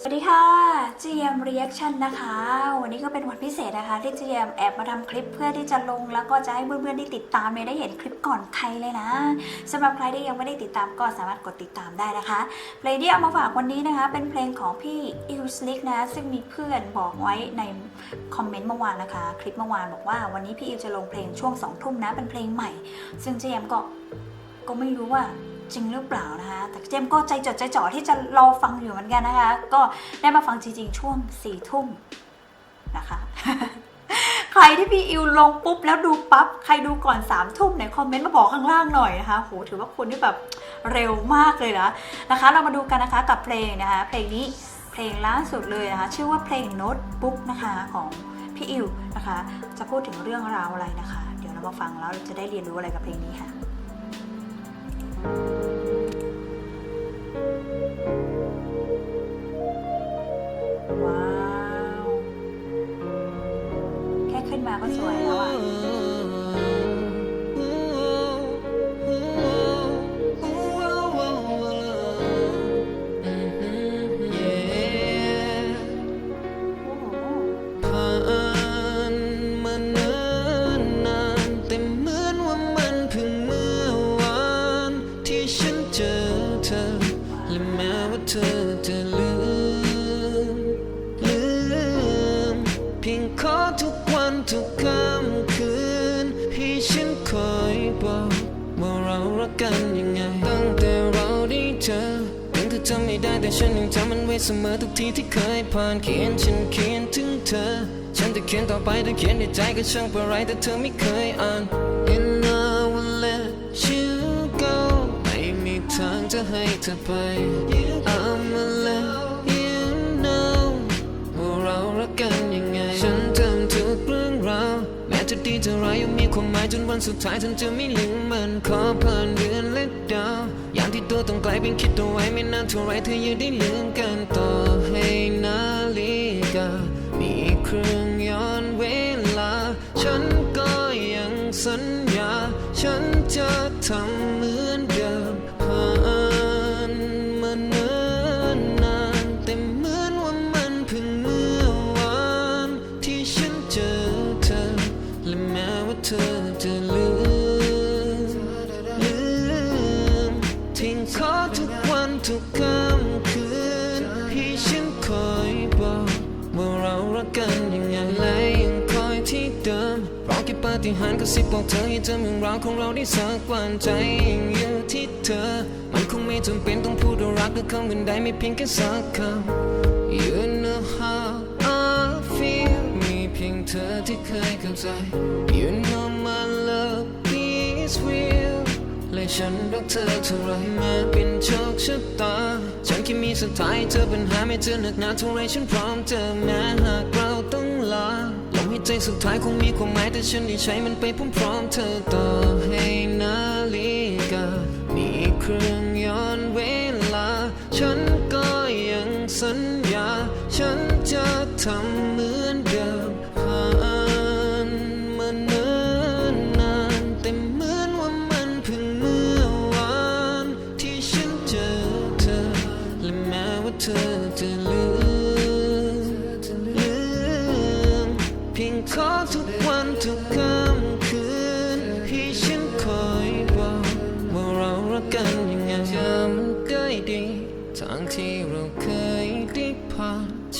สวัสดีค่ะ GM Reaction นะคะ วันนี้ก็เป็นวันพิเศษนะคะ ที่ GM แอบมาทำคลิปเพื่อที่จะลง แล้วก็จะให้เพื่อนๆที่ติดตามเนี่ยได้เห็นคลิปก่อนใครเลยนะสำหรับใครที่ยังไม่ได้ติดตามก็สามารถกดติดตามได้นะคะเพลงที่เอามาฝากวันนี้นะคะ เป็นเพลงของพี่อิลสลิกนะ ซึ่งมีเพื่อนบอกไว้ในคอมเมนต์เมื่อวานนะคะ คลิปเมื่อวานบอกว่าวันนี้พี่อิลจะลงเพลงช่วง2ทุ่มนะเป็นเพลงใหม่ ซึ่ง GM ก็ก็ไม่รู้ว่า จริงหรือเปล่านะคะ แต่เจมก็ใจจดใจจ่อที่จะรอฟังอยู่เหมือนกันนะคะ ก็ได้มาฟังจริงๆช่วงสี่ทุ่มนะคะใครที่พี่อิวลงปุ๊บแล้วดูปั๊บใครดูก่อน3ามทุ่มเนี่ยคอมเมนต์มาบอกข้างล่างหน่อยนะคะโหถือว่าคุณนี่แบบเร็วมากเลยนะนะคะ เรามาดูกันนะคะกับเพลงนะคะ เพลงนี้เพลงล่าสุดเลยนะคะ ชื่อว่าเพลงโน้ตบุ๊กนะคะของพี่อิวนะคะ จะพูดถึงเรื่องราวอะไรนะคะ เดี๋ยวเรามาฟังแล้วเราจะได้เรียนรู้อะไรกับเพลงนี้ค่ะ ว้าว แค่ขึ้นมาก็สวยแล้วอะ ทุกค่ำคืน ให้ฉันคอยบอกว่าเรารักกันยังไง ตั้งแต่เราได้เจอถึงเธอจำไม่ได้แต่ฉันยังจำมันไว้เสมอทุกทีที่เคยผ่านเขียนฉันเขียนถึงเธอ ฉันจะเขียนต่อไปแต่เขียนในใจก็ช่างเป็นไรแต่เธอไม่เคยอ่าน And I will let you go ไม่มีทางจะให้เธอไป ดีจะร้ายยังมีความหมายจนวันสุดท้ายฉันจะไม่ลืมมันขอผ่านเดือนและดาวยามที่ตัวต้องไกลเป็นคิดเอาไว้ไม่นานเท่าไรเธอยังได้ลืมกันต่อให้นาฬิกามีเครื่องย้อนเวลา ฉันก็ยังสัญญา ฉันจะทำ หาริย์ก็สิบบอกเธอให้จำเรื่องราวของเราได้สักวันใจยังอยู่ที่เธอ มันคงไม่จำเป็นต้องพูดว่ารักหรือคำกันได้ไม่เพียงแค่สักคำ You know how I feel มีเพียงเธอที่เคยเข้าใจ You know my love is real และฉันรักเธอเท่าไรแม้เป็นโชคชะตา ฉันแค่มีสุดท้ายเธอปัญหาไม่เจอหนักหนาเท่าไรฉันพร้อมเจอแม้หากเราต้องลา มหายใจสุดท้ายคงมีความหมายแต่ฉันได้ใช้มันไปพร้อมๆเธอต่อให้นาฬิกา มีเครื่องย้อนเวลา ฉันก็ยังสัญญา ฉันจะทำ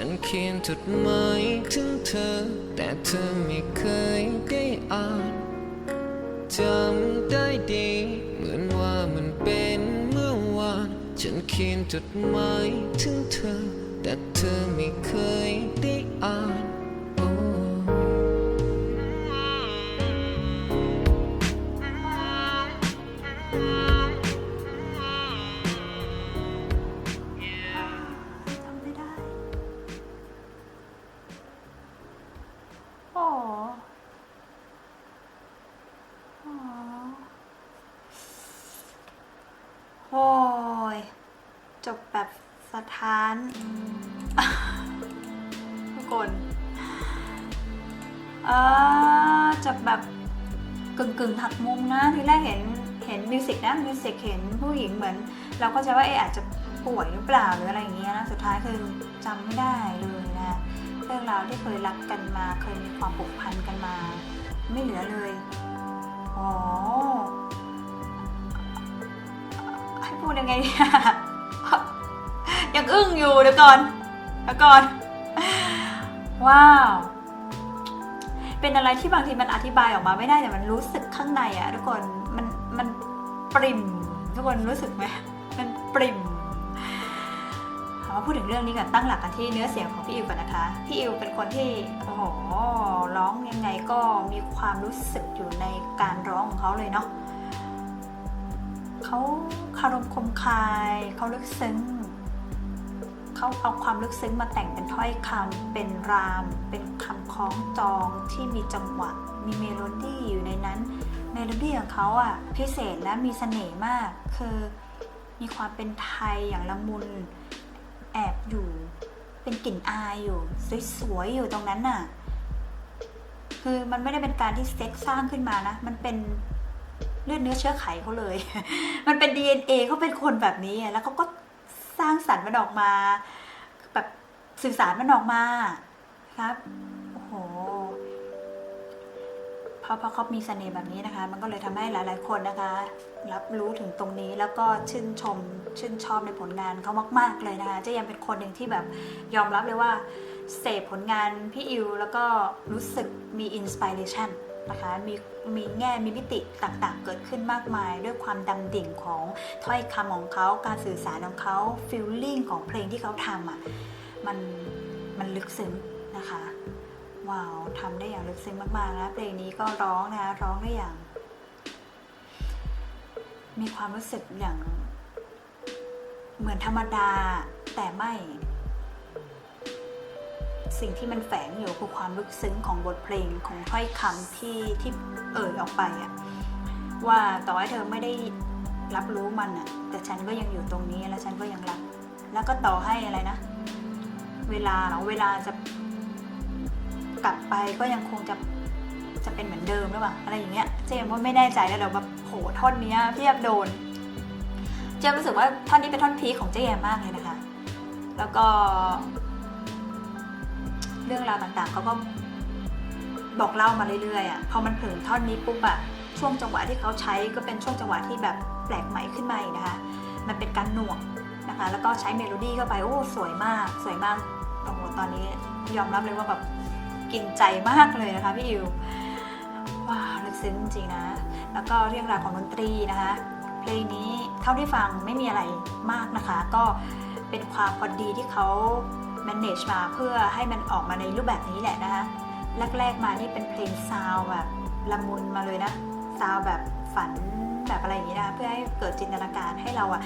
ฉันเขียนจดหมายถึงเธอ แต่เธอไม่เคยได้อ่านจำได้ดี เหมือนว่ามันเป็นเมื่อวาน ฉันเขียนจดหมายถึงเธอ แต่เธอไม่เคยได้อ่าน จบแบบสะท้านทุกคนเออจบแบบกึ่งกึ่งๆหักมุมนะทีแรกเห็นเห็นมิวสิกนะมิวสิกเห็นผู้หญิงเหมือน เราก็จะว่าเอะอาจจะพูป่วยหรือเปล่าหรืออะไรอย่างเงี้ยนะสุดท้ายคือจำไม่ได้เลยนะเรื่องราวที่เคยรักกันมา เคยมีความผูกพันกันมา ไม่เหลือเลยอ๋อให้พูดยังไงเนี่ย ยังอึ้งอยู่เดี๋ยวก่อนเดี๋ยวก่อน ว้าว เป็นอะไรที่บางทีมันอธิบายออกมาไม่ได้แต่มันรู้สึกข้างในอะทุกคนมันมันปริ่ม ทุกคนรู้สึกไหมมันปริ่มเอามาพูดถึงเรื่องนี้กันตั้งหลักกันที่เนื้อเสียงของพี่อิวก่อนนะคะ พี่อิวเป็นคนที่โอ้โหร้องยังไงก็มีความรู้สึกอยู่ในการร้องของเขาเลยเนาะเขาคารมคมคายเขาลึกซึ้ง เขาเอาความลึกซึ้งมาแต่งเป็นถ้อยคำเป็นราม เป็นคำคล้องจองที่มีจังหวะ มีเมโลดี้อยู่ในนั้น เมโลดี้ของเขาอะพิเศษและมีเสน่ห์มาก คือมีความเป็นไทยอย่างละมุน แอบอยู่ เป็นกลิ่นอายอยู่ สวยๆ อยู่ตรงนั้นน่ะ คือมันไม่ได้เป็นการที่เซ็กสร้างขึ้นมานะ มันเป็นเลือดเนื้อเชื้อไขเขาเลย มันเป็น DNA เขาเป็นคนแบบนี้ แล้วเขาก็ สร้างสรรค์มันออกมา แบบสื่อสารมันออกมาครับโอ้โหเพราะเพราะเขามีเสน่ห์แบบนี้นะคะ มันก็เลยทำให้หลาย ๆ คนนะคะ รับรู้ถึงตรงนี้แล้วก็ชื่นชมชื่นชอบในผลงานเขามาก ๆ เลยนะคะเจะยังเป็นคนหนึ่งที่แบบยอมรับเลยว่าเสพผลงานพี่อิวแล้วก็รู้สึกมีอินสปิเรชัน นะคะมีมีแง่มีมิติต่างๆ เกิดขึ้นมากมาย ด้วยความดำดิ่งของถ้อยคำของเขาการสื่อสารของเขาฟิลลิ่งของเพลงที่เขาทำอะมันมันลึกซึ้งนะคะว้าวทำได้อย่างลึกซึ้งมากๆนะเพลงนี้ก็ร้องนะร้องได้อย่าง มีความรู้สึกอย่างเหมือนธรรมดาแต่ไม่ สิ่งที่มันแฝงอยู่คือความลึกซึ้งของบทเพลงของถ้อยคำที่ที่เอ่ยออกไปอะว่าต่อให้เธอไม่ได้รับรู้มันอะแต่ฉันก็ยังอยู่ตรงนี้และฉันก็ยังรัก แล้วก็ต่อให้อะไรนะ เวลาเหรอเวลาจะกลับไปก็ยังคงจะจะเป็นเหมือนเดิมหรือเปล่าอะไรอย่างเงี้ยเจมว่าไม่แน่ใจแล้วเดี๋ยวแบบโหท่อนนี้ยพี่แอบโดน เจมรู้สึกว่าท่อนนี้เป็นท่อนพีของเจมมากเลยนะคะ แล้วก็ เรื่องราวต่างๆเขาก็บอกเล่ามาเรื่อยๆอะพอมันถึงท่อนนี้ปุ๊บอะช่วงจังหวะที่เขาใช้ก็เป็นช่วงจังหวะที่แบบแปลกใหม่ขึ้นมาอีกนะคะ มันเป็นการหน่วงนะคะ แล้วก็ใช้เมโลดี้เข้าไปโอ้สวยมาก สวยมากโอ้โหตอนนี้ยอมรับเลยว่าแบบกินใจมากเลยนะคะพี่อิวว้าวลึกซึ้งจริงนะ แล้วก็เรื่องราวของดนตรีนะคะ เพลงนี้เท่าที่ฟังไม่มีอะไรมากนะคะ ก็เป็นความพอดีที่เขา manage มาเพื่อให้มันออกมาในรูปแบบนี้แหละนะคะแรกๆมานี่เป็นเพลงซาวแบบละมุนมาเลยนะซาวแบบฝันแบบอะไรอย่างนี้นะคะเพื่อให้เกิดจินตนาการให้เราอะ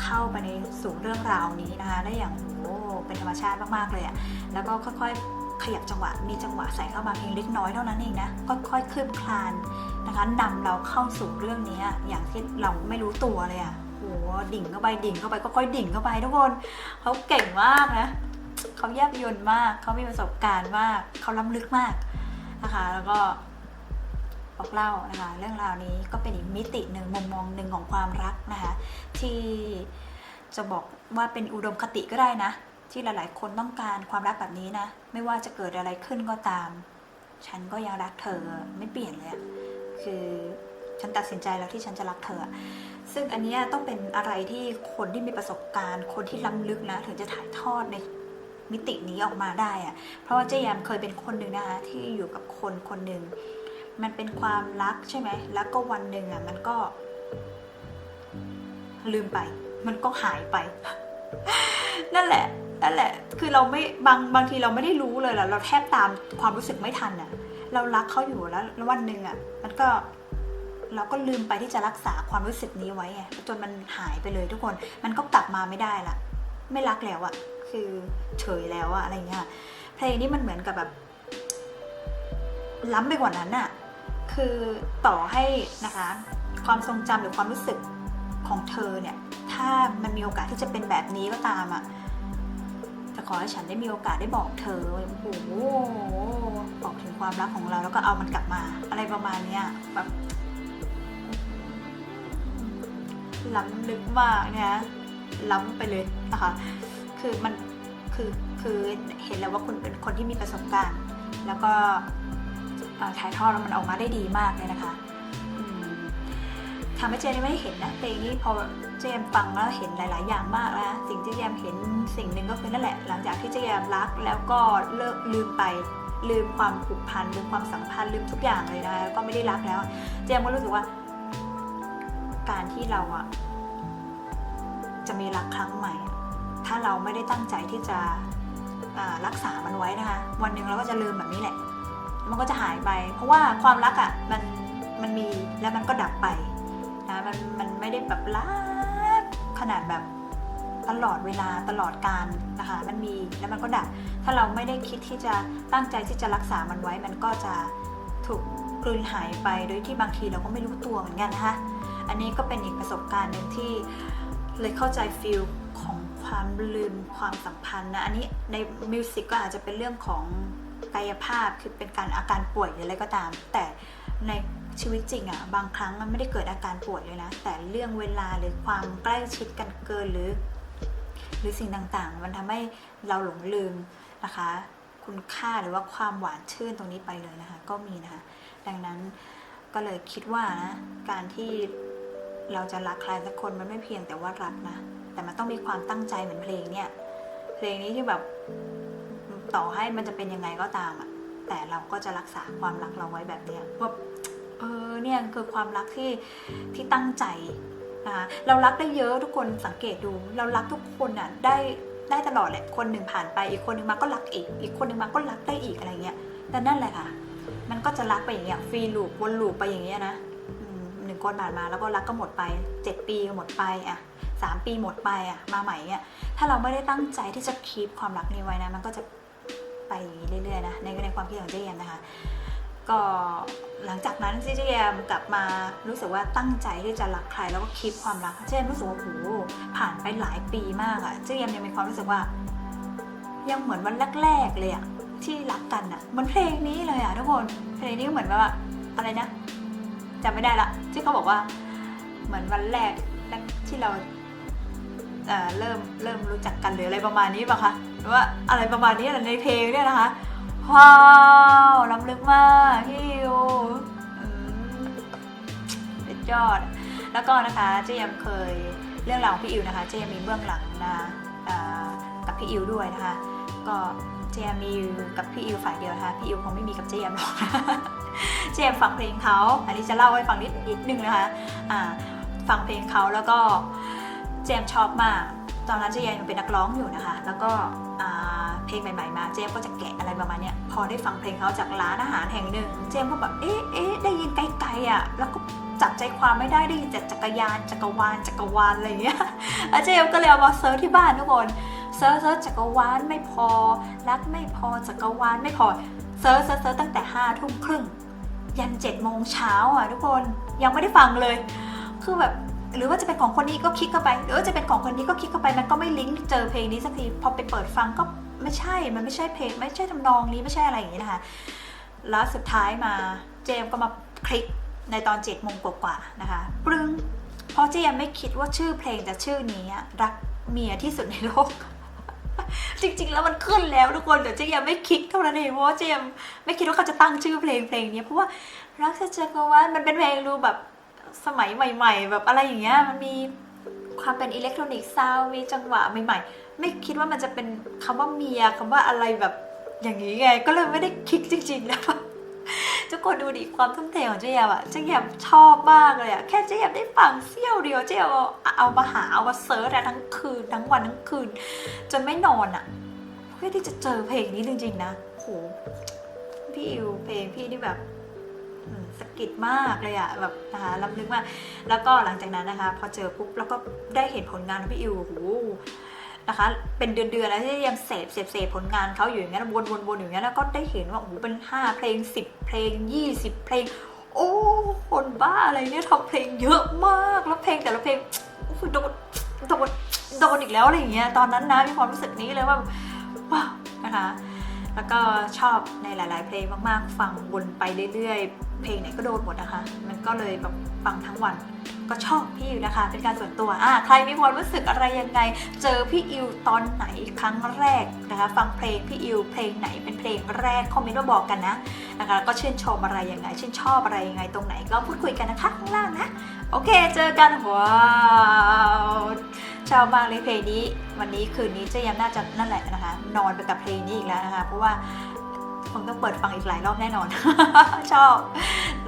เข้าไปในสู่เรื่องราวนี้นะคะได้อย่างโอ้โหเป็นธรรมชาติมากๆเลยอะแล้วก็ค่อยๆขยับจังหวะมีจังหวะใส่เข้ามาเพียงเล็กน้อยเท่านั้นเองนะค่อยๆคืบคลานนะคะนำเราเข้าสู่เรื่องนี้อย่างที่เราไม่รู้ตัวเลยอะโอ้โหดิ่งเข้าไปดิ่งเข้าไปก็ค่อยดิ่งเข้าไปทุกคนเขาเก่งมากนะ เขาแยบยนต์มาก เขามีประสบการณ์มาก เขาล้ำลึกมากนะคะ แล้วก็บอกเล่านะคะเรื่องราวนี้ก็เป็นอีกมิติหนึ่งมุมมองหนึ่งของความรักนะคะที่จะบอกว่าเป็นอุดมคติก็ได้นะ ที่หลาย ๆ คนต้องการความรักแบบนี้นะ ไม่ว่าจะเกิดอะไรขึ้นก็ตาม ฉันก็ยังรักเธอไม่เปลี่ยนเลยคือฉันตัดสินใจแล้วที่ฉันจะรักเธอ ซึ่งอันนี้ต้องเป็นอะไรที่คนที่มีประสบการณ์ คนที่ล้ำลึกนะ ถึงจะถ่ายทอดใน มิตินี้ออกมาได้อะเพราะว่าเจยามเคยเป็นคนหนึ่งนะคะที่อยู่กับคนคนหนึ่งมันเป็นความรักใช่ไหมแล้วก็วันหนึ่งอะมันก็ลืมไป มันก็หายไป นั่นแหละ นั่นแหละ คือเราไม่บางบางทีเราไม่ได้รู้เลยล่ะ เราแทบตามความรู้สึกไม่ทันอะ เรารักเขาอยู่แล้วแล้ววันหนึ่งอะ มันก็เราก็ลืมไปที่จะรักษาความรู้สึกนี้ไว้ไงจนมันหายไปเลยทุกคน มันก็กลับมาไม่ได้ละ ไม่รักแล้วอะ คือเฉยแล้วอะอะไรเงี้ยเพลงนี้มันเหมือนกับแบบล้ำไปกว่านั้นอะคือต่อให้นะคะความทรงจำหรือความรู้สึกของเธอเนี่ย ถ้ามันมีโอกาสที่จะเป็นแบบนี้ก็ตามอะจะขอให้ฉันได้มีโอกาสได้บอกเธอโอ้โหบอกถึงความรักของเราแล้วก็เอามันกลับมา อะไรประมาณเนี้ยแบบล้ำลึกมากนะล้ำไปเลยนะคะ คือมันคือคือเห็นแล้วว่าคุณเป็นคนที่มีประสบการณ์ แล้วก็ถ่ายทอดแล้วมันออกมาได้ดีมากเลยนะคะอืมทำให้เจนไม่ได้เห็นนะเพลงนี้พอเจมฟังแล้วเห็นหลาย ๆ อย่างมากนะสิ่งที่เจมเห็นสิ่งหนึ่งก็คือนั่นแหละ หลังจากที่เจมรักแล้วก็เลิกลืมไปลืมความผูกพันลืมความสัมพันธ์ลืมทุกอย่างเลยนะแล้วก็ไม่ได้รักแล้ว เจมก็รู้สึกว่า การที่เราอะจะมีรักครั้งใหม่ ถ้าเราไม่ได้ตั้งใจที่จะรักษามันไว้นะคะ วันหนึ่งเราก็จะลืมแบบนี้แหละ มันก็จะหายไป เพราะว่าความรักอะมันมันมีแล้วมันก็ดับไปนะมันมันไม่ได้แบบรักขนาดแบบตลอดเวลาตลอดการนะคะมันมีแล้วมันก็ดับ ถ้าเราไม่ได้คิดที่จะตั้งใจที่จะรักษามันไว้ มันก็จะถูกกลืนหายไปโดยที่บางทีเราก็ไม่รู้ตัวเหมือนกันนะคะอันนี้ก็เป็นอีกประสบการณ์หนึ่งที่เลยเข้าใจฟิล ความลืมความสัมพันธ์นะ อันนี้ในมิวสิกก็อาจจะเป็นเรื่องของกายภาพคือเป็นการอาการป่วยหรืออะไรก็ตาม แต่ในชีวิตจริงอะบางครั้งมันไม่ได้เกิดอาการป่วยเลยนะ แต่เรื่องเวลาหรือความใกล้ชิดกันเกินหรือ หรือสิ่งต่างๆ มันทำให้เราหลงลืมนะคะ คุณค่าหรือว่าความหวานชื่นตรงนี้ไปเลยนะคะ ก็มีนะคะดังนั้นก็เลยคิดว่านะ การที่เราจะรักใครสักคนมันไม่เพียงแต่ว่ารักนะ แต่มันต้องมีความตั้งใจเหมือนเพลงเนี่ยเพลงนี้ที่แบบต่อให้มันจะเป็นยังไงก็ตามอะแต่เราก็จะรักษาความรักเราไว้แบบเนี้ยว่าเออเนี่ยคือความรักที่ที่ตั้งใจนะคะเรารักได้เยอะทุกคนสังเกตดู เรารักทุกคนอะได้ได้ตลอดแหละคนหนึ่งผ่านไปอีกคนหนึ่งมาก็รักอีก อีกคนหนึ่งมาก็รักได้อีกอะไรเงี้ยแต่นั่นแหละค่ะ มันก็จะรักไปอย่างเงี้ยฟรีลูปวนลูปไปอย่างเงี้ยนะอืมหนึ่งคนผ่านมาแล้วก็รักก็หมดไปเจ็ดปีก็หมดไปอะ สามปีหมดไปอะมาใหม่เนี่ยถ้าเราไม่ได้ตั้งใจที่จะคีปความรักนี้ไว้นะมันก็จะไปอย่างนี้เรื่อยๆนะในในความคิดของเจแยมนะคะ ก็หลังจากนั้นเจแยมกลับมารู้สึกว่าตั้งใจที่จะรักใครแล้วก็คีปความรักเจแยมรู้สึกว่าโหผ่านไปหลายปีมากอะเจแยมยังมีความรู้สึกว่า ยังเหมือนวันแรกๆเลยอะที่รักกันอะเหมือนเพลงนี้เลยอะทุกคนเพลงนี้ก็เหมือนแบบว่าอะไรนะจำไม่ได้ละที่เขาบอกว่าเหมือนวันแรกที่เรา เออเริ่มเริ่มรู้จักกันหรืออะไรประมาณนี้ป่ะคะหรือว่าอะไรประมาณนี้ในเพลงเนี่ยนะคะว้าวล้ำลึกมากพี่ยูอืมสุดยอด แล้วก็นะคะเจยมเคยเรื่องราวของพี่อิวนะคะเจยมมีเบื้องหลังนะกับพี่อิวด้วยนะคะ ก็เจยมมีกับพี่อิวฝ่ายเดียวนะคะพี่อิวคงไม่มีกับเจยมหรอกเจยมฟังเพลงเขาอันนี้จะเล่าให้ฟังนิดนิดนึงนะคะอ่าฟังเพลงเขาแล้วก็ เจมชอบมาก ตอนนั้นเจยมยังเป็นนักร้องอยู่นะคะ แล้วก็เพลงใหม่ๆมา เจมก็จะแกะอะไรประมาณนี้พอได้ฟังเพลงเขาจากร้านอาหารแห่งหนึ่ง เจมก็แบบเอ๊ะเอ๊ะได้ยินไกลๆอะ แล้วก็จับใจความไม่ได้ได้ยินแต่จักรยานจักรวาลจักรวาลอะไรอย่างเงี้ยแล้วเจมก็เลยเอามาเซิร์ชที่บ้านทุกคนเซิร์ชเซิร์ชจักรวาลไม่พอ รักไม่พอจักรวาลไม่พอเซิร์ชเซิร์ชตั้งแต่ห้าทุ่มครึ่งยันเจ็ดโมงเช้าอะทุกคนยังไม่ได้ฟังเลย คือแบบ หรือว่าจะเป็นของคนนี้ก็คลิกเข้าไป หรือว่าจะเป็นของคนนี้ก็คลิกเข้าไปมันก็ไม่ลิงก์เจอเพลงนี้สักทีพอไปเปิดฟังก็ไม่ใช่ มันไม่ใช่เพลงไม่ใช่ทำนองนี้ไม่ใช่อะไรอย่างนี้นะคะแล้วสุดท้ายมาเจมก็มาคลิกในตอน7จ็ดโมงกว่าๆนะคะปรึงเพราะเจมไม่คิดว่าชื่อเพลงจะชื่อนี้รักเมียที่สุดในโลกจริงๆ แล้วมันขึ้นแล้วทุกคนแต่เจยังไม่คลิกเท่านั้นเองเพราะว่าเจมไม่คิดว่าเขาจะตั้งชื่อเพลงเพลงนี้เพราะว่ารักเธอจักรวามันเป็นเพลงดูแบบ สมัยใหม่ ๆ แบบอะไรอย่างเงี้ยมันมีความเป็นอิเล็กทรอนิกส์ซาวมีจังหวะใหม่ ๆ ไม่คิดว่ามันจะเป็นคำว่าเมียคำว่าอะไรแบบอย่างนี้ไง ก็เลยไม่ได้คลิกจริงๆนะทุกคนดูดิความทุ่มเทของเจ๊ยบอะเจ๊ยบชอบมากเลยอะแค่เจ๊ยบได้ฟังเสี้ยวเดียวเจ๊ยบเอามาหาเอามาเซิร์ชอะทั้งคืนทั้งวันทั้งคืน จนไม่นอนอะเพื่อที่จะเจอเพลงนี้จริงๆนะโหพี่อิวเพลงพี่นี่แบบ สะกิดมากเลยอะแบบนะคะล้ำลึกมาก แล้วก็หลังจากนั้นนะคะ พอเจอปุ๊บแล้วก็ได้เห็นผลงานของพี่อิวโอ้โหนะคะเป็นเดือนๆแล้วที่ยังเสพเสพเสพผลงานเขาอยู่อย่างนั้นวนวนวนอยู่อย่างนั้นแล้วก็ได้เห็นว่าโอ้โหเป็นห้าเพลงสิบเพลงยี่สิบเพลง โอ้คนบ้าอะไรเนี่ยทำเพลงเยอะมากแล้วเพลงแต่ละเพลงโอ้โหโดนโดนโดนอีกแล้วอะไรอย่างเงี้ยตอนนั้นนะมีความรู้สึกนี้เลยว่าว้าวนะคะ แล้วก็ชอบในหลาย ๆ เพลงมาก ๆ ฟังวนไปเรื่อย ๆ เพลงไหนก็โดนหมดนะคะ มันก็เลยแบบฟังทั้งวัน ก็ชอบพี่อิวนะคะ เป็นการส่วนตัวอะใครมีความรู้สึกอะไรยังไง เจอพี่อิวตอนไหนครั้งแรกนะคะ ฟังเพลงพี่อิวเพลงไหนเป็นเพลงแรกคอมเมนต์มาบอกกันนะนะคะแล้วก็ชื่นชมอะไรยังไงชื่นชอบอะไรยังไงตรงไหนก็พูดคุยกันนะคะข้างล่างนะโอเคเจอกันว้าวชอบมากเลยเพลงนี้ วันนี้คืนนี้เจะยังน่าจะนั่นแหละนะคะ นอนไปกับเพลงนี้อีกแล้วนะคะ เพราะว่า งต้องเปิดฟังอีกหลายรอบแน่นอน ชอบ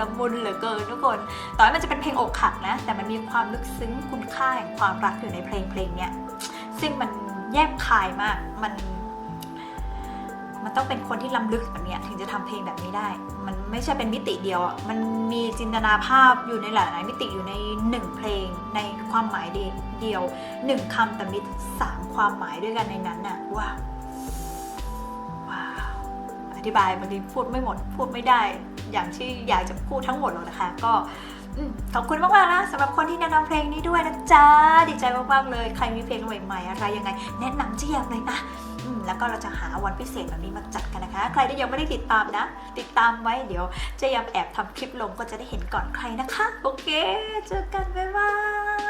ละมุนเหลือเกินทุกคนต่อให้มันจะเป็นเพลงอกหักนะ แต่มันมีความลึกซึ้งคุณค่าแห่งความรักอยู่ในเพลงเพลงเนี้ยซึ่งมันแยบคายมากมัน มันต้องเป็นคนที่ล้ำลึกแบบเนี้ยถึงจะทำเพลงแบบนี้ได้ มันไม่ใช่เป็นมิติเดียวอะมันมีจินตนาภาพอยู่ในหลายๆมิติอยู่ในหนึ่งเพลงในความหมายเดียวหนึ่งคำแต่มีสามความหมายด้วยกันในนั้นน่ะว้าวว้าว อธิบายบางทีพูดไม่หมด พูดไม่ได้ อย่างที่อยากจะพูดทั้งหมดหรอกนะคะ ก็ขอบคุณมากๆนะสำหรับคนที่แนะนำเพลงนี้ด้วยนะจ๊ะดีใจมากๆเลย ใครมีเพลงใหม่ๆอะไรยังไง แนะนำเจียมเลยนะแล้วก็เราจะหาวันพิเศษแบบนี้มาจัดกันนะคะ ใครที่ยังไม่ได้ติดตามนะ ติดตามไว้เดี๋ยวเจะยังแอบทำคลิปลงก็จะได้เห็นก่อนใครนะคะ โอเค เจอกันบ๊ายบาย